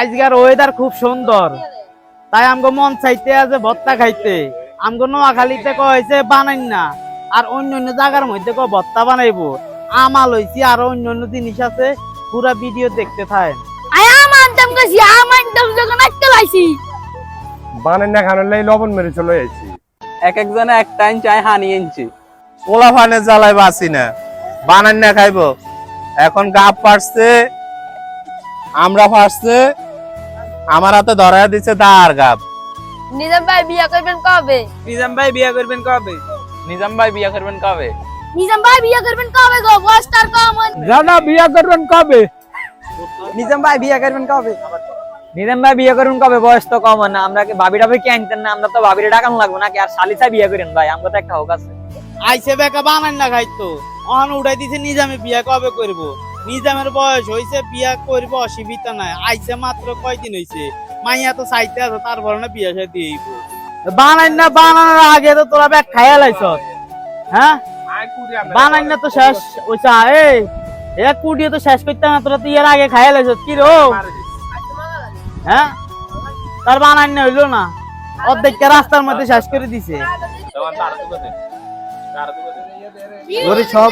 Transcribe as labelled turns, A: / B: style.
A: আজকের ওয়েদার খুব সুন্দর। তাই আমগো মন চাইতে আছে ভত্তা খাইতে। আমগো নোয়াখালীতে কয়েছে বানাই না। আর অন্য অন্য জায়গার মধ্যে কো ভত্তা বানাইবো। আমাল হইছি আর অন্য অন্য জিনিস আছে পুরা ভিডিও দেখতে থাকেন।
B: না খানোর লাই লবণ মেরে চলে
C: এক একজনে এক টাইম চাই হানি
D: ফানে জ্বালাই বাসি না। বানান না খাইবো। এখন গাপ পারছে আমরা ফারছে আমার হাতে ধরায় দিচ্ছে দাঁড় গাপ
E: নিজাম ভাই বিয়া করবেন কবে?
C: নিজাম ভাই বিয়া করবেন কবে? নিজাম ভাই বিয়া করবেন কবে?
E: নিজাম ভাই বিয়া করবেন কবে গো? বয়স তার কম
B: দাদা বিয়া করবেন কবে?
C: নিজাম ভাই বিয়া করবেন কবে? নিজাম ভাই বিয়ে করবেন কবে? বয়স তো কম না আমরা কি ভাবি টাবি কি আনতেন না? আমরা তো ভাবিরে ডাকানো লাগবো নাকি? আর শালিসা বিয়ে করেন ভাই আমরা তো একটা হোক আছে।
A: আইসে বেকা বানাই না খাইতো। অহন উঠাই দিছে নিজামে বিয়া কবে করব? নিজামের বয়স হইছে বিয়া করব অসুবিধা নাই। আইসে মাত্র কয়দিন হইছে? মাইয়া তো চাইতে আছে তারপর না বিয়া সাথে দিব বানাই না বানানোর আগে তো তোরা ব্যাগ খাইয়া লাইছ। হ্যাঁ? বানাই না তো শেষ ওইসা এই এক কুটিয়ে তো শেষ করতে না তোরা তো ইয়ার আগে খাইয়া লাইছ কি রো হ্যাঁ? তার বানাই না হইল না। অর্ধেকটা রাস্তার মধ্যে শেষ করে দিছে। সব